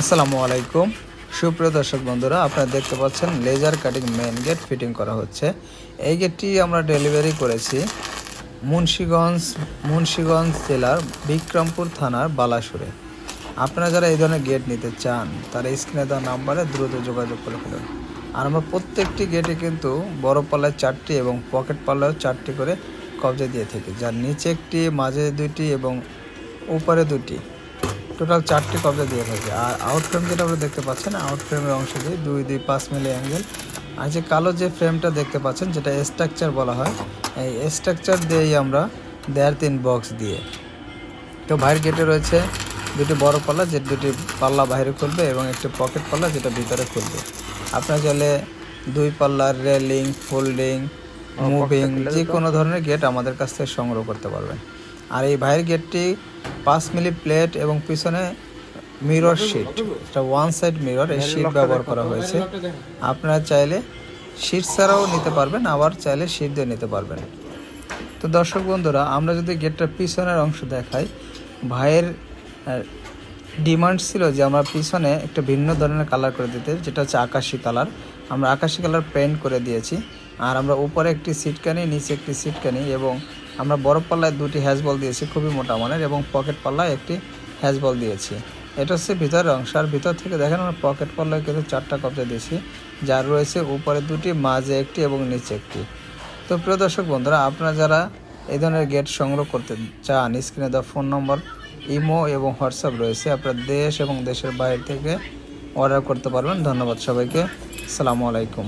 আসসালামু আলাইকুম। সুপ্রিয় দর্শক বন্ধুরা, আপনারা দেখতে পাচ্ছেন laser cutting main gate fitting করা হচ্ছে। এই গেটটি আমরা ডেলিভারি করেছি মুন্সীগঞ্জ মুন্সীগঞ্জ জেলার বিক্রমপুর থানার বালাসুরে। আপনারা যারা এই ধরনের গেট নিতে চান, তারা স্ক্রিনে দেওয়া নাম্বারে দ্রুত যোগাযোগ করে ফেলুন। আর আমরা প্রত্যেকটি গেটে কিন্তু বড় পাল্লায় চারটি এবং পকেট পাল্লায় চারটি করে কবজা দিয়ে থাকি, যার নিচে একটি, মাঝে দুইটি এবং উপরে দুটি টোটাল চারটি কবজা দিয়ে থাকে। আর আউট ফ্রেম যেটা আমরা দেখতে পাচ্ছেন আউট ফ্রেমের অংশ দিয়ে দুই দুই পাঁচ মিলি অ্যাঙ্গেল আর যে কালো যে ফ্রেমটা দেখতে পাচ্ছেন যেটা স্ট্রাকচার বলা হয় এই স্ট্রাকচার দিয়েই আমরা দেড় তিন বক্স দিয়ে। তো ভাইয়ের গেটে রয়েছে দুটি বড় পাল্লা যে দুটি পাল্লা বাইরে খুলবে এবং একটি পকেট পাল্লা যেটা ভিতরে খুলবে। আপনার চাইলে দুই পাল্লার রেলিং ফোল্ডিং মুভিং যে কোনো ধরনের গেট আমাদের কাছ থেকে সংগ্রহ করতে পারবেন। আর এই ভাইয়ের গেটটি পাঁচ মিলি প্লেট এবং পিছনে মিরর শিট এটা ওয়ান সাইড মিরর এই শিট ব্যবহার করা হয়েছে। আপনারা চাইলে শিট ছাড়াও নিতে পারবেন আবার চাইলে শিট দিয়ে নিতে পারবেন। তো দর্শক বন্ধুরা আমরা যদি গেটটার পিছনের অংশ দেখাই ভাইয়ের ডিমান্ড ছিল যে আমরা পিছনে একটা ভিন্ন ধরনের কালার করে দিতে যেটা হচ্ছে আকাশি কালার আমরা আকাশি কালার পেন্ট করে দিয়েছি। আর আমরা উপরে একটি সিটকানি নিচে একটি সিটকানি এবং আমরা বড় পাল্লায় দুটি হ্যাজ বল দিয়েছি, খুবই মোটা মানের, এবং পকেট পাল্লায় একটি হ্যাজ বল দিয়েছি। এটা হচ্ছে ভিতরের অংশ, আর ভিতর থেকে দেখেন আমরা পকেট পাল্লায় কিন্তু চারটা কবজা দিয়েছি, যার রয়েছে উপরে দুটি, মাঝে একটি এবং নিচে একটি। তো প্রিয় দর্শক বন্ধুরা, আপনারা যারা এই ধরনের গেট সংগ্রহ করতে চান, স্ক্রিনে দেওয়া ফোন নম্বর, ইমো এবং হোয়াটসঅ্যাপ রয়েছে, আপনার দেশ এবং দেশের বাইরে থেকে অর্ডার করতে পারবেন। ধন্যবাদ সবাইকে। আসসালামু আলাইকুম।